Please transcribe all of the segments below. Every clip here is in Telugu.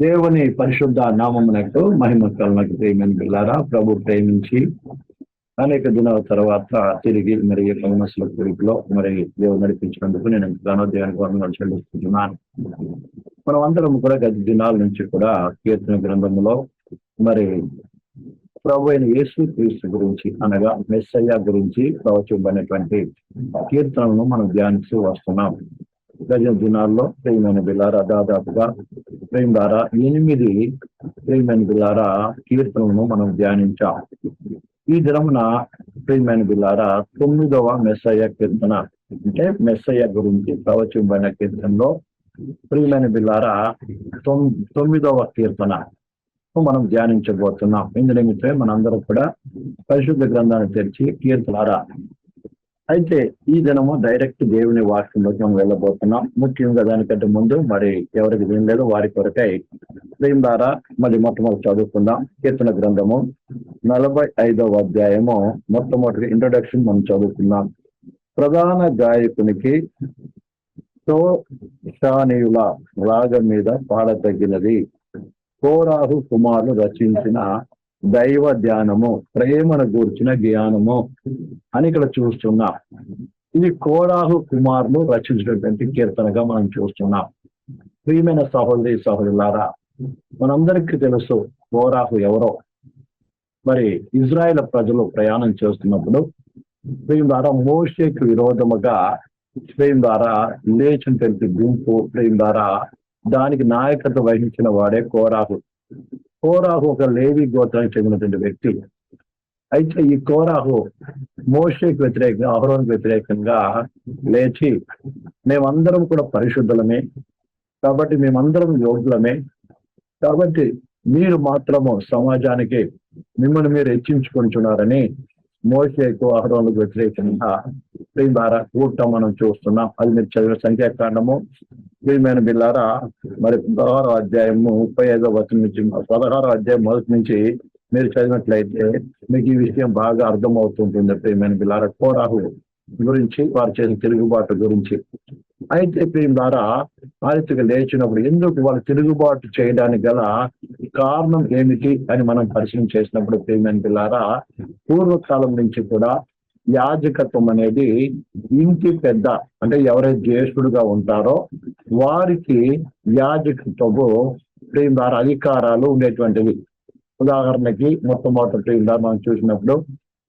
దేవుని పరిశుద్ధ నామమునకు మహిమ కలనకు ప్రేమని పిల్లారా ప్రభు ప్రేమించి అనేక దినాల తర్వాత తిరిగి మరి ఈ కౌనసుల కురిపిలో మరి దేవుడు నడిపించినందుకు నేను ఎంతగానో దేవునికి వందనాలు చెల్లిస్తున్నాను. మనం అందరం కూడా గత దినాల నుంచి కూడా కీర్తన గ్రంథంలో మరి ప్రభు అయిన యేసు క్రీస్తు గురించి అనగా మెస్సయ్య గురించి ప్రవచింపబడినటువంటి కీర్తనలను మనం ధ్యానిస్తూ వస్తున్నాం. గజ దినాల్లో ప్రేమైన బిల్లారా దాదాపుగా ప్రేమ ద్వారా ఎనిమిది ప్రేమైన బిల్లారా కీర్తనలను మనం ధ్యానించాం. ఈ దినమున ప్రేమైన బిల్లారా తొమ్మిదవ మెస్సయ్య కీర్తన అంటే మెస్సయ్య గురించి ప్రవచింపైన కీర్తనలో ప్రియమైన బిల్లారా తొమ్మిదవ కీర్తన మనం ధ్యానించబోతున్నాం. ఇందు నిమిత్తమే మనందరం కూడా పరిశుద్ధ గ్రంథాన్ని తెరిచి కీర్తనారా అయితే ఈ దినము డైరెక్ట్ దేవుని వాక్యంలోకి మనం వెళ్ళబోతున్నాం. ముఖ్యంగా దానికంటే ముందు మరి ఎవరికి వినలేదు వారి కొరకై దీని ద్వారా మరి మొట్టమొదటి చదువుకుందాం. కీర్తన గ్రంథము నలభై ఐదవ అధ్యాయము మొట్టమొదటి ఇంట్రొడక్షన్ మనం చదువుకుందాం. ప్రధాన గాయకునికి తోషానీయుల రాగం మీద పాడతగినది కోరాహు కుమారులు రచించిన దైవ ధ్యానము ప్రేమను గూర్చిన జ్ఞానము అని ఇక్కడ చూస్తున్నాం. ఇది కోరాహు కుమారులు రచించినటువంటి కీర్తనగా మనం చూస్తున్నాం. ప్రియమైన సహోదరి సహోదరులారా మనందరికీ తెలుసు కోరాహు ఎవరో. మరి ఇజ్రాయెల్ ప్రజలు ప్రయాణం చేస్తున్నప్పుడు ప్రేమ ద్వారా మోషేకి విరోధముగా ప్రేమ ద్వారా లేచినటువంటి గుంపు ప్రేమ ద్వారా దానికి నాయకత్వం వహించిన వాడే కోరాహు కోరాహు ఒక లేవి గోత్రానికి చెందినటువంటి వ్యక్తి. అయితే ఈ కోరాహు మోషేకి వ్యతిరేకంగా అహరోన్కి వ్యతిరేకంగా లేచి మేమందరం కూడా పరిశుద్ధులమే. కాబట్టి మేమందరం యోగులమే కాబట్టి మీరు మాత్రము సమాజానికి మిమ్మల్ని మీరు హెచ్చించుకుంటున్నారని మోసేకు అహరోన్లకు వ్యతిరేకంగా ప్రేమ ద్వారా కూడటం మనం చూస్తున్నాం. అది మీరు చదివిన సంఖ్యాకాండము. ప్రియమైన బిల్లారా మరి పదహారో అధ్యాయము ముప్పై ఐదో వచనం నుంచి పదహారో అధ్యాయం మొదటి నుంచి మీరు చదివినట్లయితే మీకు ఈ విషయం బాగా అర్థం అవుతుంటుంది ప్రియమైన బిల్లారా కోరాహు గురించి వారు చేసిన తిరుగుబాటు గురించి. అయితే ప్రియం ద్వారా ఆదిత్యగా లేచినప్పుడు ఎందుకు వాళ్ళు తిరుగుబాటు చేయడానికి గల కారణం ఏమిటి అని మనం పరిశీలన చేసినప్పుడు ప్రియమైన పిల్లారా పూర్వకాలం నుంచి కూడా యాజకత్వం అనేది ఇంటి పెద్ద అంటే ఎవరైతే జ్యేష్ఠుడుగా ఉంటారో వారికి యాజకత్వము ప్రేమ ద్వారా అధికారాలు ఉండేటువంటివి. ఉదాహరణకి మొట్టమొదటి ప్రియం ద్వారా మనం చూసినప్పుడు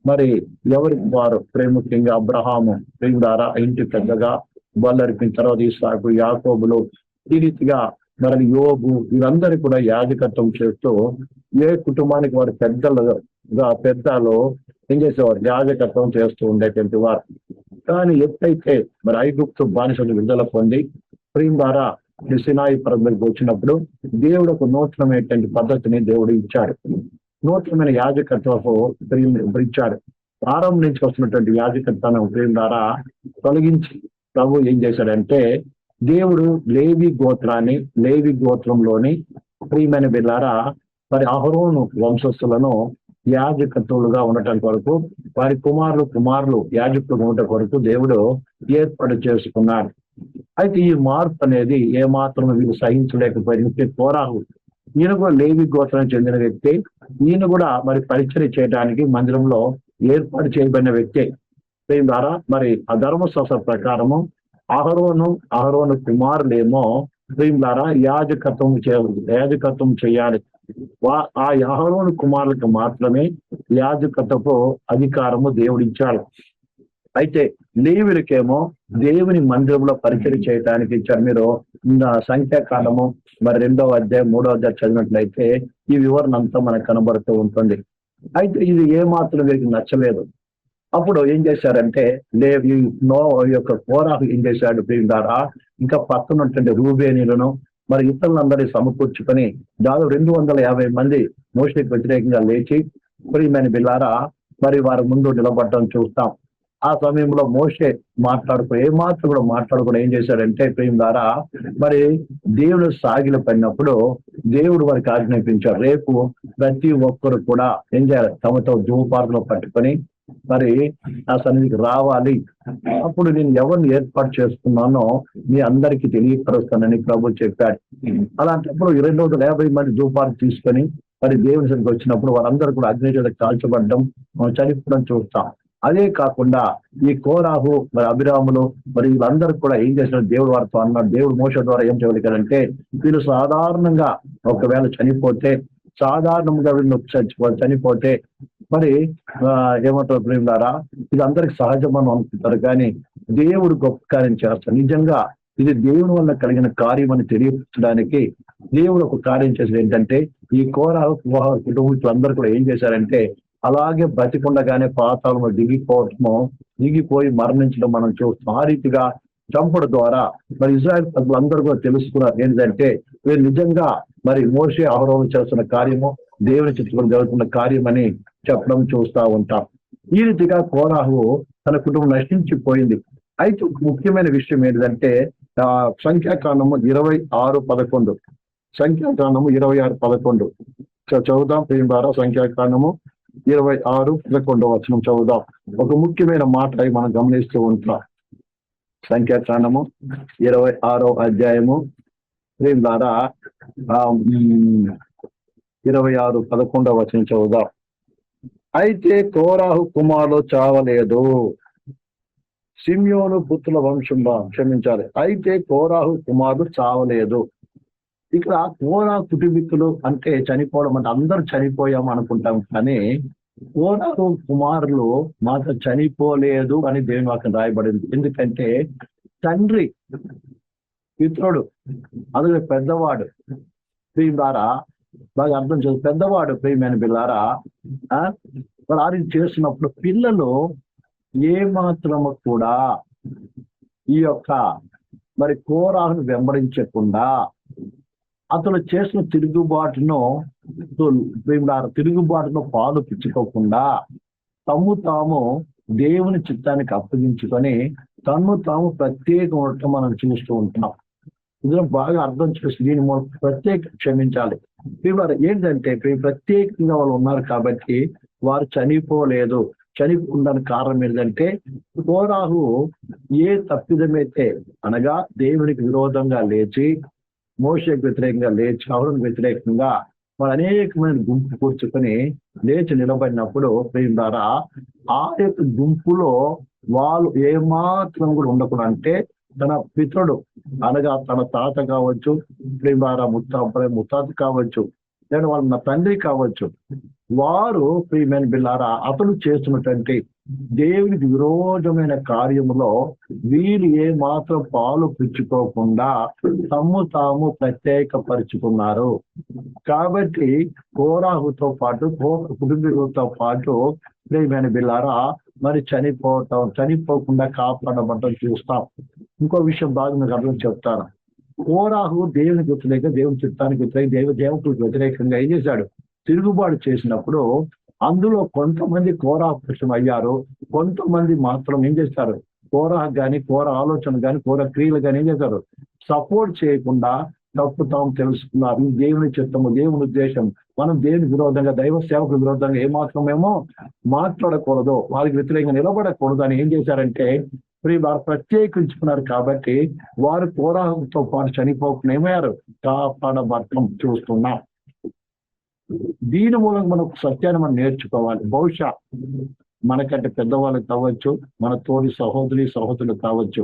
మరి ఎవరికి వారు ప్రేముఖ్యంగా అబ్రహాము ప్రేమ ద్వారా ఇంటి పెద్దగా బల్లరిపిన తర్వాత ఇసాకు యాకోబులు ఈ రీతిగా మరి యోగు వీరందరూ కూడా యాజకత్వం చేస్తూ ఏ కుటుంబానికి వారి పెద్దలుగా పెద్దలు ఏం చేసేవారు? యాజకత్వం చేస్తూ ఉండేటువంటి వారు. కానీ ఎప్పుడైతే మరి ఐగుప్తు బానిసలు విడుదల పొంది ప్రేమ్ ద్వారా సినాయి పర్వతకు వచ్చినప్పుడు దేవుడు ఒక నూతనమైనటువంటి పద్ధతిని దేవుడు ఇచ్చాడు. నూతనమైన యాజకత్వపు ప్రేమ్ ఇచ్చాడు. ప్రారంభం నుంచి వస్తున్నటువంటి యాజకత్వాన్ని ప్రేమ్ ద్వారా తొలగించి ప్రభు ఏం చేశాడంటే దేవుడు లేవి గోత్రాన్ని లేవి గోత్రంలోని ప్రియమైన బిల్లారా మరి అహరోను వంశస్థులను యాజకత్వులుగా ఉండటం కొరకు వారి కుమారులు కుమారులు యాజకులుగా ఉండటం కొరకు దేవుడు ఏర్పాటు చేసుకున్నాడు. అయితే ఈ మార్పు అనేది ఏ మాత్రం వీళ్ళు సహించలేకపోయింది కోరాహు ఈయన కూడా లేవి గోత్రానికి చెందిన వ్యక్తి. ఈయన కూడా మరి పరిచయం చేయడానికి మందిరంలో ఏర్పాటు చేయబడిన వ్యక్తే. దీని ద్వారా? మరి అధర్మశాస్త్ర ప్రకారము అహరోను అహరోను కుమారులేమో దీని ద్వారా? యాజకత్వం చేయాలి యాజకత్వం చేయాలి. వా- ఆ అహరోను కుమారులకు మాత్రమే యాజకత్వపు అధికారము దేవుడు ఇచ్చాడు అయితే లేవులకేమో దేవుని మందిరంలో పరిచయం చేయడానికి ఇచ్చారు. మీరు సంఖ్యాకాలము మరి రెండవ అధ్యాయం మూడవ అధ్యాయం చదివినట్లయితే ఈ వివరణ అంతా మనకు కనబడుతూ ఉంటుంది. అయితే ఇది ఏ మాత్రం వీరికి నచ్చలేదు. అప్పుడు ఏం చేశారంటే లేవి నో యొక్క కోరాహు ఏం చేశాడు దీని ద్వారా ఇంకా పక్కన ఉన్నటువంటి రూబేనీలను మరి ఇతరులందరినీ సమకూర్చుకొని దాదాపు రెండు వందల యాభై మంది మోషకి వ్యతిరేకంగా లేచి ప్రియమైన బిల్లారా మరి వారి ముందు నిలబడటం చూస్తాం. ఆ సమయంలో మోషే మాట్లాడుకో ఏ మాత్రం కూడా మాట్లాడుకుని ఏం చేశాడంటే ప్రేమ ద్వారా మరి దేవుడు సాగిల పడినప్పుడు దేవుడు వారికి ఆజ్ఞాపించాడు. రేపు ప్రతి ఒక్కరు కూడా ఏం చేయాలి? తమతో జూపార్కులో పట్టుకొని మరి నా సన్నిధికి రావాలి. అప్పుడు నేను ఎవరిని ఏర్పాటు చేస్తున్నానో మీ అందరికి తెలియపరుస్తానని ప్రభు చెప్పాడు. అలాంటప్పుడు రెండు వందల యాభై మంది దూపాలు తీసుకొని మరి దేవుని సరికి వచ్చినప్పుడు వారందరూ కూడా అగ్ని చేత కాల్చబడ్డం మనం చనిపోవడం చూస్తాం. అదే కాకుండా ఈ కోరాహు మరి అభిరాములు మరి వీళ్ళందరూ కూడా ఏం చేసిన దేవుడు వారితో అన్నాడు. దేవుడు మోస ద్వారా ఏం చేయగలిగారంటే వీళ్ళు సాధారణంగా ఒకవేళ చనిపోతే సాధారణంగా వీళ్ళు చచ్చిపోయి చనిపోతే మరి ఆ, ఏమంటారు ప్రేమిలారా ఇది అందరికి సహజమని అనుకుంటారు కానీ దేవుడు గొప్ప కార్యం చేస్తాడు. నిజంగా ఇది దేవుని వల్ల కలిగిన కార్యం అని తెలియపరచడానికి దేవుడు ఒక కార్యం చేసేది ఏంటంటే ఈ కోర కుటుంబీకులందరూ కూడా ఏం చేశారంటే అలాగే బతికుండగానే పాతాలను దిగిపోవటము దిగిపోయి మరణించడం మనం చూస్తాం. ఆ రీతిగా చంపడం ద్వారా మరి ఇజ్రాయల్ ప్రజలందరూ కూడా తెలుసుకున్నారు ఏంటంటే వీరు నిజంగా మరి మోసే ఆహ్వానం చేస్తున్న కార్యము దేవుని చిత్రం జరుగుతున్న కార్యం అని చెప్పడం చూస్తా ఉంటాం. ఈ రీతిగా కోరాహు తన కుటుంబం నశించిపోయింది. అయితే ఒక ముఖ్యమైన విషయం ఏంటంటే ఆ సంఖ్యాకాండము ఇరవై ఆరు పదకొండు. సంఖ్యాకాండము ఇరవై ఆరు పదకొండు. చదువుదాం ప్రియం ద్వారా సంఖ్యాకాండము ఇరవై ఆరు పదకొండు వచనం చదువుదాం. ఒక ముఖ్యమైన మాట మనం గమనిస్తూ ఉంటాం. సంఖ్యాకాండము ఇరవై ఆరో అధ్యాయము దీని ద్వారా ఇరవై ఆరు పదకొండవ వచనం చదువుదాం. అయితే కోరాహు కుమారులు చావలేదు. సిమ్యోను పుత్రుల వంశం క్షమించాలి. అయితే కోరాహు కుమారుడు చావలేదు. ఇక్కడ కోరా కుటుంబీకులు అంటే చనిపోవడం అంటే అందరూ చనిపోయాం అనుకుంటాం కానీ కోరాహు కుమారులు మాత్రం చనిపోలేదు అని దేవుని వాక్యం రాయబడింది. ఎందుకంటే తండ్రి పిత్రుడు అందులో పెద్దవాడు. ప్రియం ద్వారా బాగా అర్థం చేసు పెద్దవాడు ప్రియమైన పిల్లారా ఆ, మరి ఆ రీతి చేస్తున్నప్పుడు పిల్లలు ఏ మాత్రము కూడా ఈ యొక్క మరి కోరాహును వెంబడించకుండా అతను చేసిన తిరుగుబాటును తిరుగుబాటును పాలు పిచ్చుకోకుండా తమ్ము తాము దేవుని చిత్తానికి అప్పగించుకొని తన్ను తాము ప్రత్యేకం ఉండటం మనం చూస్తూ ఉంటున్నాం. ఇందులో బాగా అర్థం చేసి దీని మూలం ప్రత్యేక క్షమించాలి. ప్రియులారా, ఏంటంటే ప్రత్యేకంగా వాళ్ళు ఉన్నారు కాబట్టి వారు చనిపోలేదు. చనిపోవడానికి కారణం ఏంటంటే కోరాహు ఏ తప్పిదమైతే అనగా దేవునికి విరోధంగా లేచి మోషకు వ్యతిరేకంగా లేచి అవును వ్యతిరేకంగా వారు అనేకమైన గుంపు కూర్చుకొని లేచి నిలబడినప్పుడు ప్రేమ ద్వారా ఆ యొక్క గుంపులో వాళ్ళు ఏమాత్రం కూడా ఉండకూడదు అంటే తన పితరుడు అనగా తన తాత కావచ్చు ప్రియులారా ముత్త ముత్తాత కావచ్చు లేదా వాళ్ళ తండ్రి కావచ్చు వారు ప్రియమైన బిల్లారా అతను చేస్తున్నటువంటి దేవునికి విరోధమైన కార్యములో వీరు ఏ మాత్రం పాలు పుచ్చుకోకుండా తమ్ము తాము ప్రత్యేకపరుచుకున్నారు. కాబట్టి కోరాహుతో పాటు కుటుంబీకులతో పాటు ప్రేమైన బిల్లారా మరి చనిపోవటం చనిపోకుండా కాపాడబడటం చూస్తాం. ఇంకో విషయం బాగా మీకు అర్థం చెప్తాను. కోరాహు దేవునికి వ్యతిరేక దేవుని చిత్తానికి వ్యతిరేక దేవ దేవకులకు వ్యతిరేకంగా ఏం చేశాడు? తిరుగుబాటు చేసినప్పుడు అందులో కొంతమంది కోరాహ అయ్యారు. కొంతమంది మాత్రం ఏం చేస్తారు కోరా కానీ కోర ఆలోచన కానీ కోర క్రియలు కానీ ఏం చేశారు? సపోర్ట్ చేయకుండా తప్పు తాము తెలుసుకున్నారు. దేవుని చిత్తము దేవుని ఉద్దేశం. మనం దేవుని విరోధంగా దైవ సేవకు విరోధంగా ఏమాత్రమేమో మాట్లాడకూడదు. వారికి వ్యతిరేకంగా నిలబడకూడదు అని ఏం చేశారంటే ప్రియ వారు ప్రత్యేకించుకున్నారు కాబట్టి వారు కోరాహంతో పాటు చనిపోకుండా ఏమయ్యారు? కాపాడబడటం చూస్తున్నాం. దీని మూలంగా మనం సత్యాన్ని మనం నేర్చుకోవాలి. బహుశా మనకంటే పెద్దవాళ్ళు కావచ్చు మన తోటి సహోదరి సహోదరులు కావచ్చు.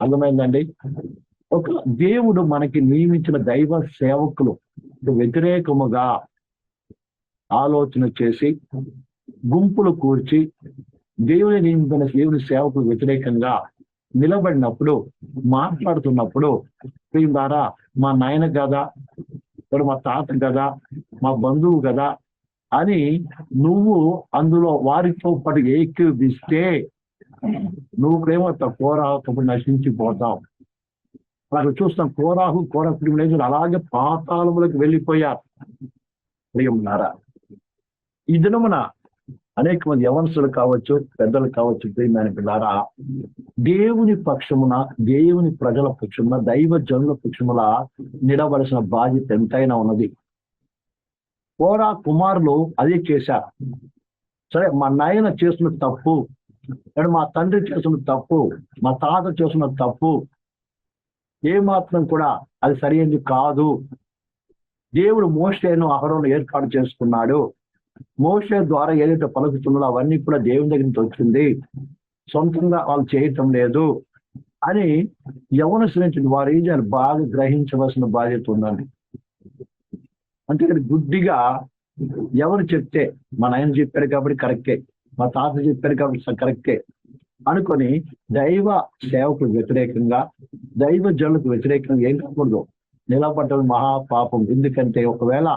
అర్థమైందండి? ఒక దేవుడు మనకి నియమించిన దైవ సేవకులు వ్యతిరేకముగా ఆలోచన చేసి గుంపులు కూర్చి దేవుని నియమించిన దేవుని సేవకు వ్యతిరేకంగా నిలబడినప్పుడు మాట్లాడుతున్నప్పుడు దీని ద్వారా మా నాయన కదా ఇప్పుడు మా తాత కదా మా బంధువు కదా అని నువ్వు అందులో వారితో పాటు ఏకీభిస్తే నువ్వు ప్రేమ కోరాహకుడు నశించిపోతావు. అక్కడ చూస్తాం కోరాహు కోర కుటుంబం అలాగే పాతాళములకు వెళ్ళిపోయారు. ప్రియమున్నారా ఈ దినమున అనేక మంది యవనస్తులు కావచ్చు పెద్దలు కావచ్చు ప్రియమైన పిల్లారా దేవుని పక్షమున దేవుని ప్రజల పక్షమున దైవ జనుల పక్షముల నిలవలసిన బాధ్యత ఎంతైనా ఉన్నది. కోరా కుమారులు అదే చేశారు. సరే మా నాయన చేసిన తప్పు లేదా మా తండ్రి చేసిన తప్పు మా తాత చేసిన తప్పు ఏ మాత్రం కూడా అది సరైనది కాదు. దేవుడు మోషేను అహరోను ఏర్పాటు చేసుకున్నాడు. మోష ద్వారా ఏదైతే పలుకుతుందో అవన్నీ కూడా దేవుని దగ్గర నుంచి వచ్చింది. సొంతంగా వాళ్ళు చేయటం లేదు అని యవనశ్రమించిన వారు ఏం బాగా గ్రహించవలసిన బాధ్యత ఉందండి. అంటే ఇక్కడ గుడ్డిగా ఎవరు చెప్తే మా నాయన చెప్పారు కాబట్టి కరెక్టే మా తాత చెప్పారు కాబట్టి కరెక్టే అనుకొని దైవ సేవకు వ్యతిరేకంగా దైవ జనులకు వ్యతిరేకంగా ఏం కాకూడదు. నిలబడటం మహా పాపం. ఎందుకంటే ఒకవేళ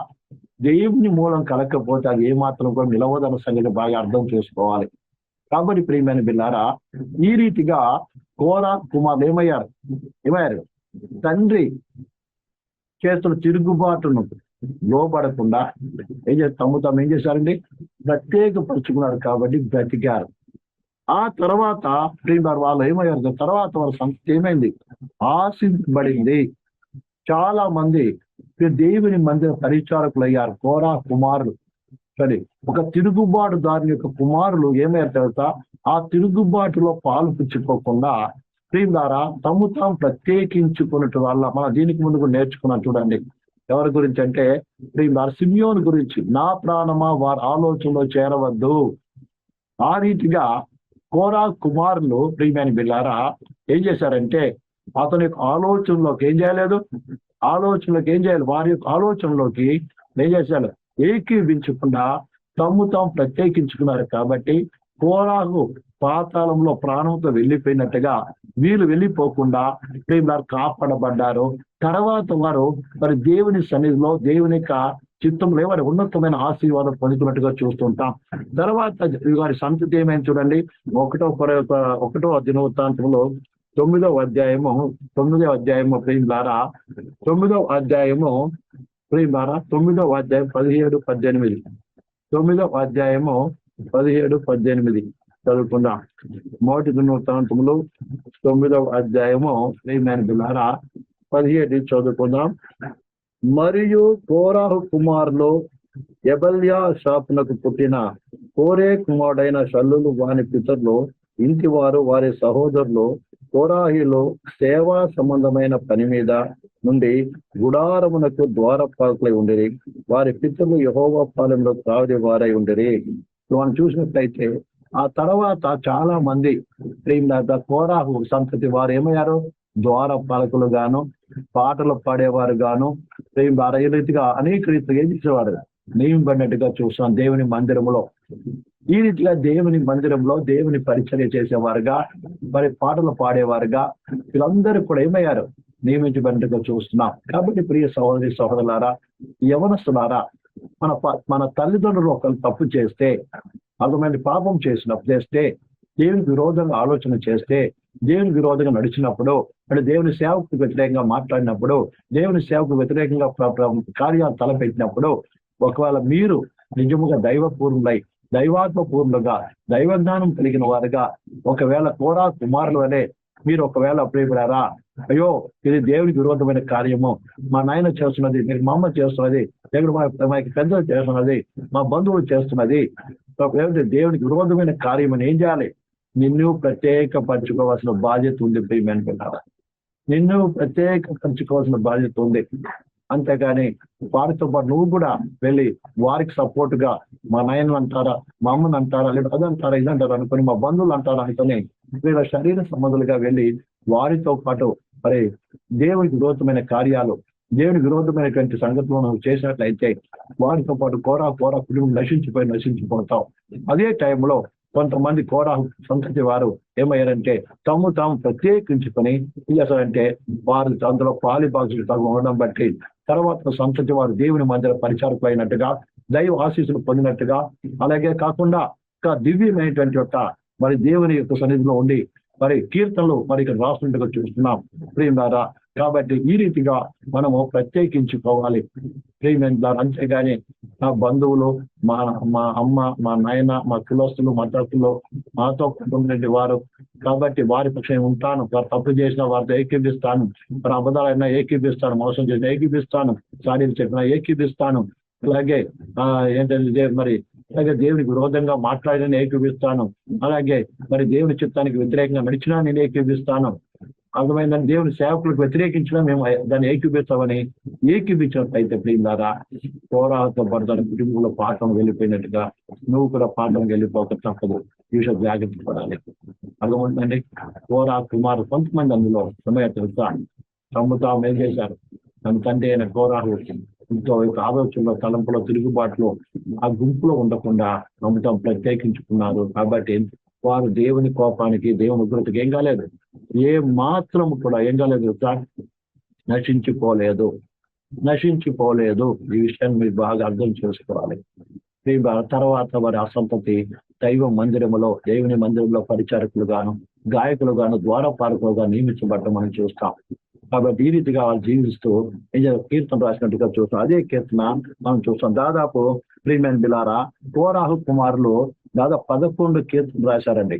దేవుని మూలం కలగకపోతే అది ఏమాత్రం కూడా నిలవదన్న సంగతి బాగా అర్థం చేసుకోవాలి. కాబట్టి ప్రియమైన బిల్లారా ఈ రీతిగా కోరా కుమార్ ఏమయ్యారు? ఏమయ్యారు? తండ్రి చేస్తున్న తిరుగుబాటును లోపడకుండా ఏం చేస్తారు తమ్ము తాము ఏం చేశారండి? ప్రత్యేకపరుచుకున్నారు కాబట్టి బ్రతికారు. ఆ తర్వాత ప్రియులారు వాళ్ళు ఏమయ్యారు? తర్వాత వాళ్ళ సంస్థ ఏమైంది? ఆశించబడింది. చాలా మంది దేవుని మందిర పరిచారకులు అయ్యారు కోరా కుమారులు. సరే ఒక తిరుగుబాటు దారి యొక్క కుమారులు ఏమయ్యారు తెలుసా? ఆ తిరుగుబాటులో పాలు పుచ్చుకోకుండా ప్రియులారా తమ్ము తాము ప్రత్యేకించుకున్నట్టు వల్ల మనం దీనికి ముందు నేర్చుకున్నాం చూడండి. ఎవరి గురించి అంటే ప్రియులారా సిమియోన్ గురించి. నా ప్రాణమా వారి ఆలోచనలో చేరవద్దు. ఆ రీతిగా కోరా కుమారులు ప్రియమైన బిల్లారా ఏం చేశారంటే అతని యొక్క ఆలోచనలోకి ఏం చేయలేదు? ఆలోచనలోకి ఏం చేయాలి? వారి యొక్క ఆలోచనలోకి ఏం చేశారు ఏకీవించకుండా తమ్ము తాము ప్రత్యేకించుకున్నారు కాబట్టి కోరాకు పాతాళంలో ప్రాణంతో వెళ్ళిపోయినట్టుగా వీళ్ళు వెళ్ళిపోకుండా వారు కాపాడబడ్డారు. తర్వాత వారు మరి దేవుని సన్నిధిలో దేవుని యొక్క చిత్తంలో వారి ఉన్నతమైన ఆశీర్వాదం పొందుతున్నట్టుగా చూస్తుంటాం. తర్వాత వారి సంతతి ఏమైంది చూడండి. ఒకటో ఒకటో దినవృత్తాంతంలో తొమ్మిదవ అధ్యాయము తొమ్మిదవ అధ్యాయము ప్రేమిలారా తొమ్మిదవ అధ్యాయము ప్రేమిలారా తొమ్మిదవ అధ్యాయం పదిహేడు పద్దెనిమిది. తొమ్మిదవ అధ్యాయము పదిహేడు పద్దెనిమిది. చదువుకుందాం. మొదటి దినవృత్తాంతములు తొమ్మిదవ అధ్యాయము ప్రేమైన ద్వారా పదిహేడు చదువుకుందాం. మరియు కోరాహు కుమారులు ఎబల్యా షాపునకు పుట్టిన కోరే కుమారుడైన షల్లులు వాని పితరులు ఇంటి వారు వారి సహోదరులు కోరాహిలో సేవా సంబంధమైన పని మీద నుండి గుడారమునకు ద్వారపాలకులై ఉండిరి. వారి పితరులు యహోవా పాలెంలో కావడి వారై ఉండిరి. మనం చూసినట్లయితే ఆ తర్వాత చాలా మంది ప్రేమ కోరాహు సంతతి వారు ఏమయ్యారు? ద్వార పాలకులు గాను పాటలు పాడేవారు గాను ప్రేమ ఏ రీతిగా అనేక రీతిగా ఏం చేసేవారు? నియమబడినట్టుగా చూస్తాం దేవుని మందిరంలో ఈ రీతిగా దేవుని మందిరంలో దేవుని పరిచర్య చేసేవారుగా మరి పాటలు పాడేవారుగా వీళ్ళందరూ కూడా ఏమయ్యారు? నియమించబడినట్టుగా చూస్తున్నాం. కాబట్టి ప్రియ సహోదరి సహోదరులారా యవనస్తులారా మన ప- మన తల్లిదండ్రులు ఒకరు తప్పు చేస్తే అర్థమైన పాపం చేసినప్పుడు చేస్తే దేవునికి విరోధంగా ఆలోచన చేస్తే దేవుని విరోధంగా నడిచినప్పుడు అంటే దేవుని సేవకు వ్యతిరేకంగా మాట్లాడినప్పుడు దేవుని సేవకు వ్యతిరేకంగా కార్యాలు తలపెట్టినప్పుడు ఒకవేళ మీరు నిజముగా దైవపూర్ణులై దైవాత్మ పూర్ణులుగా దైవజ్ఞానం కలిగిన వారుగా ఒకవేళ కోరా కుమారులు అనే మీరు ఒకవేళ ప్రియపడారా అయ్యో ఇది దేవునికి విరోధమైన కార్యము. మా నాయన చేస్తున్నది మీరు మా అమ్మ చేస్తున్నది దేవుడు మా మా యొక్క పెద్దలు చేస్తున్నది మా బంధువులు చేస్తున్నది. ఏమిటి దేవునికి విరోధమైన కార్యం అని ఏం చేయాలి? నిన్ను ప్రత్యేక పంచుకోవాల్సిన బాధ్యత ఉంది ప్రియమైన పిల్లల నిన్ను ప్రత్యేక పంచుకోవాల్సిన బాధ్యత ఉంది. అంతేగాని వారితో పాటు నువ్వు కూడా వెళ్ళి వారికి సపోర్ట్గా మా నాయన అంటారా మా అమ్మని అంటారా లేదా అదంటారా ఇదంటారా అనుకుని మా బంధువులు అంటారా అనుకుని వీళ్ళ శరీర సంబంధులుగా వెళ్ళి వారితో పాటు మరి దేవునికి విరోధమైన కార్యాలు దేవుని విరోధమైనటువంటి సంగతులు నువ్వు చేసినట్లయితే వారితో పాటు కోరా కోరా కుటుంబం నశించిపోయి నశించిపోతాం అదే టైంలో కొంతమంది కోరా సంతతి వారు ఏమయ్యారంటే తమ్ము తాము ప్రత్యేకించుకొని ఏం అంటే వారు అందులో పాలి బాక్సులు తగు ఉండడం బట్టి తర్వాత సంతతి వారు దేవుని మందిర పరిచారకులు అయినట్టుగా దైవ ఆశీస్సులు పొందినట్టుగా అలాగే కాకుండా ఒక దివ్యమైనటువంటి యొక్క మరి దేవుని యొక్క సన్నిధిలో ఉండి మరి కీర్తనలు మరి ఇక్కడ రాసినట్టుగా చూస్తున్నాం. ప్రియులారా కాబట్టి ఈ రీతిగా మనము ప్రత్యేకించుకోవాలి. ప్రియమైన ద్వారా అంతేగాని నా బంధువులు మా మా అమ్మ మా నాయన మా కులస్తులు మా తరపులు మాతో ఉన్నటువంటి వారు కాబట్టి వారి పక్షం ఉంటాను. వారు తప్పు చేసిన వారితో ఏకీపిస్తాను వారి అబద్ధాలైనా ఏకీపిస్తాను మోసం చేసిన ఏకీపిస్తాను సాడీలు చెప్పినా ఏకీపిస్తాను అలాగే ఆ ఏంటంటే మరి అలాగే దేవునికి విరోధంగా మాట్లాడిన ఏకీపిస్తాను అలాగే మరి దేవుని చిత్తానికి వ్యతిరేకంగా నడిచినా నేను ఏకీపిస్తాను అర్థమైందని దేవుని సేవకులకు వ్యతిరేకించడం మేము దాన్ని ఏకీపిస్తామని ఏకీపించినట్లయితే ప్రియులారా పోరాటంతో పడతాను కుటుంబంలో పాఠం వెళ్ళిపోయినట్టుగా నువ్వు కూడా పాఠం వెళ్ళిపోక తప్పదు. ఈ జాగ్రత్త పడాలి. అర్థమవుతుందండి పోరా కుమారు కొంతమంది అందులో సమయ తెలుసా తమ్ము తాము ఏం చేశారు. తన తండ్రి అయిన కోరాహు ఇంతో యొక్క ఆలోచనలో తలంపులో తిరుగుబాటులో ఆ గుంపులో ఉండకుండా తమ ప్రత్యేకించుకున్నారు. కాబట్టి వారు దేవుని కోపానికి దేవుని ఉగ్రతకి ఏం కాలేదు. ఏ మాత్రం కూడా ఏం కాలేదు సార్ నశించిపోలేదు. నశించిపోలేదు. ఈ విషయాన్ని మీరు బాగా అర్థం చేసుకోవాలి. మీ తర్వాత వారి అసంతతి దైవ మందిరములో దేవుని మందిరంలో పరిచారకులు గాను గాయకులు గాను ద్వారపాలకులుగా నియమించబడటం మనం చూస్తాం. కాబట్టి ఈ రీతిగా వాళ్ళు జీవిస్తూ కీర్తన రాసినట్టుగా చూస్తాం. అదే కీర్తన మనం చూస్తాం. దాదాపు ప్రీమియన్ బిలారా కోరాహు కుమారులు దాదాపు పదకొండు కీర్తులు రాశారండి.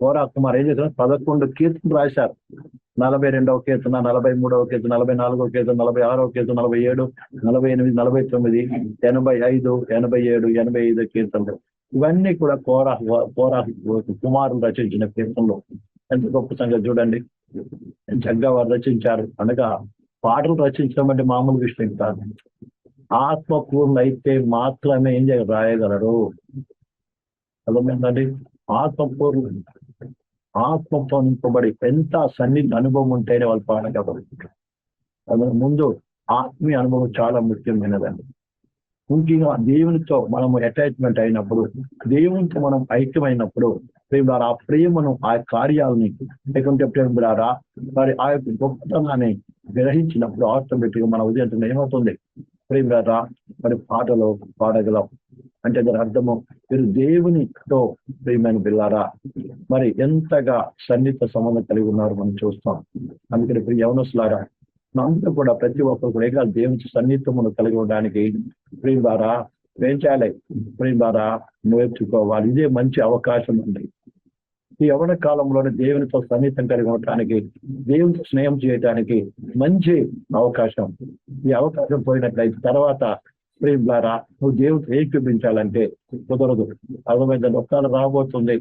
కోరా కుమార్ ఏం చేశారు? పదకొండు కీర్తులు రాశారు. నలభై రెండవ కీర్తన నలభై మూడవ కీర్తన నలభై నాలుగవ కీర్తన నలభై ఆరవ కీర్తన నలభై ఏడు నలభై ఎనిమిది నలభై తొమ్మిది ఎనభై ఐదు ఎనభై ఏడు ఎనభై ఐదు కీర్తనలు. ఇవన్నీ కూడా కోరా కోరా కుమారులు రచించిన కీర్తనలు. ఎంత గొప్ప సంగతి చూడండి. చక్కగా వారు రచించారు. అనగా పాటలు రచించడం అంటే మామూలు విషయం కాదు. ఆత్మపూర్ణ అయితే మాత్రమే ఏం రాయగలరు అర్థమైందండి? ఆత్మపూర్ణ ఆత్మ నింపబడి ఎంత సన్నిధి అనుభవం ఉంటేనే వాళ్ళు పాడగలరు అది ముందు ఆత్మీయ అనుభవం చాలా ముఖ్యమైనదండి. ముఖ్యంగా దేవునితో మనము అటాచ్మెంట్ అయినప్పుడు దేవునితో మనం ఐక్యమైనప్పుడు ప్రేమ ఆ ప్రేమను ఆ కార్యాలని లేకుంటే ప్రేమ మరి ఆ యొక్క గొప్పతనాన్ని గ్రహించినప్పుడు ఆటోమేటిక్గా మన ఉదయం ఏమవుతుంది? ప్రేమ మరి పాటలు పాడగలం. అంటే దాని అర్థము. మీరు దేవునితో ప్రియమైన పిల్లారా మరి ఎంతగా సన్నిహిత సంబంధం కలిగి ఉన్నారు మనం చూస్తాం. అందుకని ఇప్పుడు యవనస్తులారా మనంతా కూడా ప్రతి ఒక్కరు కూడా ఏకా దేవుని సన్నిహితమును కలిగి ఉండడానికి ప్రియం ద్వారా ఏం చేయాలి? ప్రియం ద్వారా నేర్చుకోవాలి ఇదే మంచి అవకాశం ఉంది ఈ యవన కాలంలోనే దేవునితో సన్నిహితం కలిగి ఉండటానికి దేవునితో స్నేహం చేయడానికి మంచి అవకాశం. ఈ అవకాశం పోయినట్లయితే తర్వాత ప్రియం ద్వారా నువ్వు దేవునితో ఏకీపించాలంటే కుదరదు. అర్థమైంది? ఒక్కరు రాబోతుంది.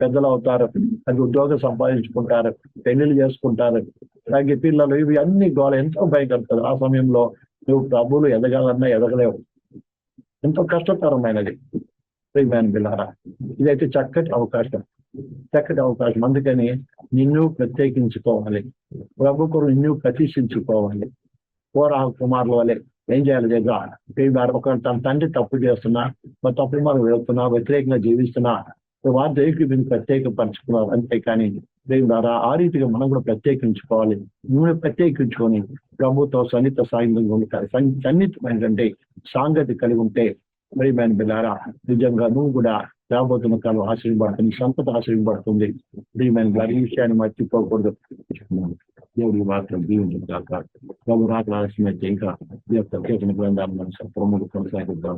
పెద్దలు అవుతారు. అది ఉద్యోగం సంపాదించుకుంటారు. పెళ్ళిళ్ళు చేసుకుంటారు. అలాగే పిల్లలు ఇవి అన్ని గోడ ఎంతో భయకడుతుంది ఆ సమయంలో నువ్వు డబ్బులు ఎదగాలన్నా ఎదగలేవు. ఎంతో కష్టతరమైనది. ప్రియమైన పిల్లారా ఇదైతే చక్కటి అవకాశం. చక్కటి అవకాశం. అందుకని నిన్ను ప్రత్యేకించుకోవాలి. ప్రభు కొరకు నిన్ను ప్రతిష్ఠించుకోవాలి. కోరాహ కుమారుల వలె ఏం చేయాలి దగ్గర ఒక తన తండ్రి తప్పు చేస్తున్నా మరి తప్పు మనం వెళ్తున్నా వ్యతిరేకంగా జీవిస్తున్నా వారి దగ్గరికి మేము ప్రత్యేకపరచుకున్నారు అంతేకాని దేవుని ద్వారా ఆ రీతిగా మనం కూడా ప్రత్యేకించుకోవాలి. నువ్వు ప్రత్యేకించుకొని ప్రభుత్వం సన్నిహిత సాయంత్రం ఉంటారు సన్నిహితమైనటువంటి సాంగతి కలిగి ఉంటే మరి మన బిల్లారా నిజంగా నువ్వు కూడా రాబోతున్న కాలం ఆశ్రయింపడుతుంది సంపద ఆశ్రయింపడుతుంది ప్రియమైన గారి ఈ విషయాన్ని మర్చిపోకూడదు. దేవుడికి మాత్రం దీవించిన కాక ప్రభు రాక ఆలస్యమైతే ఇంకా ఈ యొక్క కీర్తన గ్రంథాన్ని మనం ప్రముఖ కొనసాగిద్దాం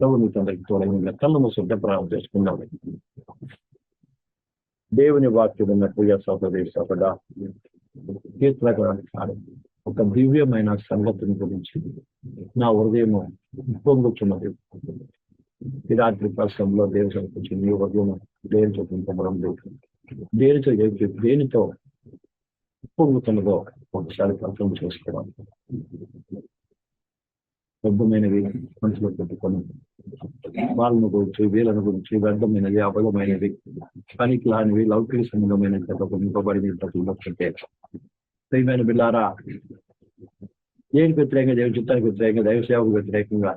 ప్రభు నీకు అందరికి తోడైన కళ్ళు ప్రారంభం చేసుకుందాం దేవుని వాక్యం ఉన్న ప్రియ కీర్తన గ్రంథాలు ఒక దివ్యమైన సంగతిని గురించి నా హృదయం పొంగుతున్నది ఈ రాత్రి ప్రశ్నలో దేవుని సంపించి నీ హృదయం దేని చూపించబడం లేదు దేనితో దేనితో పొంగుతున్నదో ఒకసారి కన్ఫర్మ్ చేసుకోవాలి. వ్యర్థమైనవి మనసులో పెట్టుకొని వాళ్ళను గురించి వీళ్ళను గురించి వ్యర్థమైనవి అబలమైనవి పనికి లానివి లౌకిక సంబంధమైన నింపబడిన ప్రతి ప్రియమైన బిల్లారా దేనికి వ్యతిరేకంగా దేవ చిత్తానికి వ్యతిరేకంగా దైవ సేవకు వ్యతిరేకంగా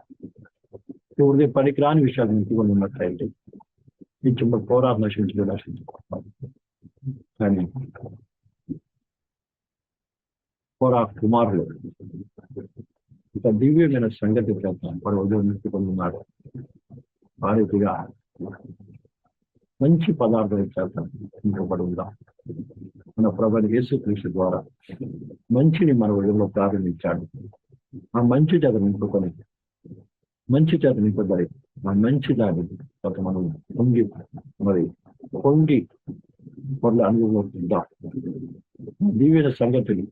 ఇప్పుడు పనికి రాని విషయాలు నింపుకొని ఉన్నట్లయితే ఈ పోరాటం నశించి నశించుకోవాలి కానీ పోరా కుమారులు ఇక దివ్యమైన సంగతి చేస్తాం వాడు ఉదయం నింపుకొని ఉన్నాడు ఆ రీతిగా మంచి పదార్థం చేస్తాం ఇంకొకటి ఉందా? మన ప్రభు యేసుక్రీస్తు ద్వారా మంచిని మన ఉదయంలో ప్రారంభించాడు. ఆ మంచి చేత నింపుకొని మంచి చేత నింపబడి ఆ మంచి దాని ఒక మనం పొంగి మరి పొంగి పొంది అనుభవం దివ్య సంగతులు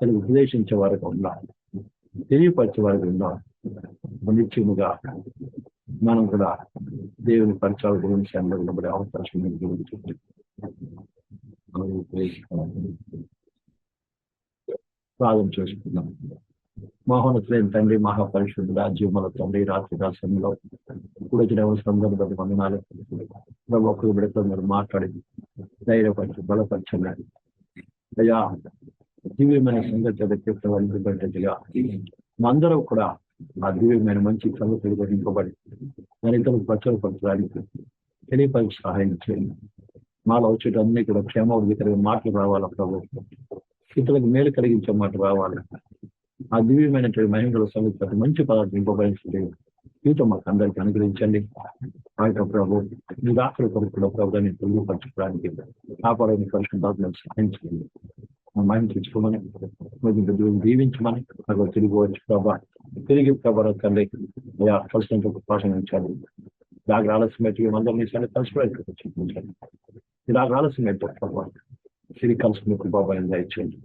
అని ఉపదేశించే వారికి ఉందా తెలియపరిచే వారికి ఉందా నిత్యముగా మనం కూడా దేవుని పరిచయాల గురించి అందరూ నిలబడే అవకాశం గురించి ప్రార్థన చేసుకున్నాం మహోన్నతులైన తండ్రి మహాపరిశుద్ధుల జీవముల తండ్రి రాత్రి సమయంలో ఇప్పుడు వచ్చిన సందర్భ వందనాలు. ఒక్కరు బిడ్డతో మీరు మాట్లాడి ధైర్యపరిచి బలపరచండి. అయ్యా దివ్యమైన సంగతి చెప్పేవాళ్ళకి బయటగా అందరూ కూడా ఆ దివ్యమైన మంచి సంగతులు గ్రహింపబడి ఇతరులు ప్రచురపరచడానికి తెలియపరికి సహాయం చేయండి. మాలో వచ్చేట అన్ని కూడా క్షేమోద్వికరమైన మాటలు రావాలా ప్రభుత్వం ఇతరులకు మేలు కలిగించే మాట రావాలి. ఆ దివ్యమైనటువంటి మహిళల సంగతి మంచి పదార్థం ఇంపబడించండి జీవితం మాకు అందరికీ అనుగ్రహించండి. ఆ యొక్క ప్రభు మీ దాఖలు కొరకు కూడా ప్రభుత్వాన్ని తెలియపరచుకోవడానికి కాపాడని పరిశుభాత్మ సహాయం చేయండి మైండ్ తెచ్చుకోమని మీరు దీవించమని నాకు తిరిగి వచ్చి ప్రభా తిరిగి ప్రభా తండ్రి అయ్యా ఫస్ట్ పోషణించాలి ఇలాగ ఆలస్యం అయితే అందరినీ సరే కలిసిపోయి చూపించండి ఇలాగ ఆలస్యమైతే అయితే ప్రభా తిరిగి కలిసి బాబా దయచేయండి.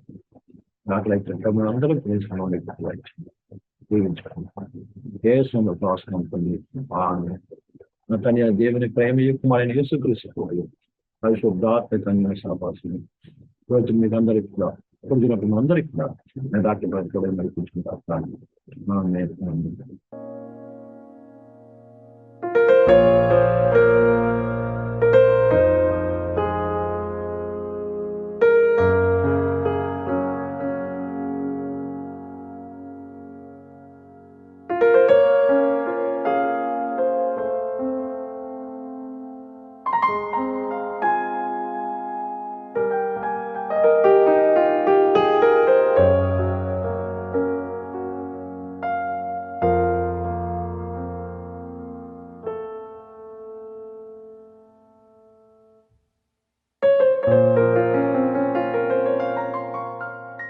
నాకులైతే ప్రభు అందరూ తెలుసుకోవాలి దీవించండి. దేశంలో ప్రవాసనం పొంది. తన దేవుని ప్రేమ ఆయన యేసుకృష్ణ పరిశుభ్రాత్మ తన సాపాసం రోజు మీద అందరికి కూడా పొందినప్పుడు అందరికి కూడా నేను డాక్టర్ బ్రతికడే నడిపించుకుంటాను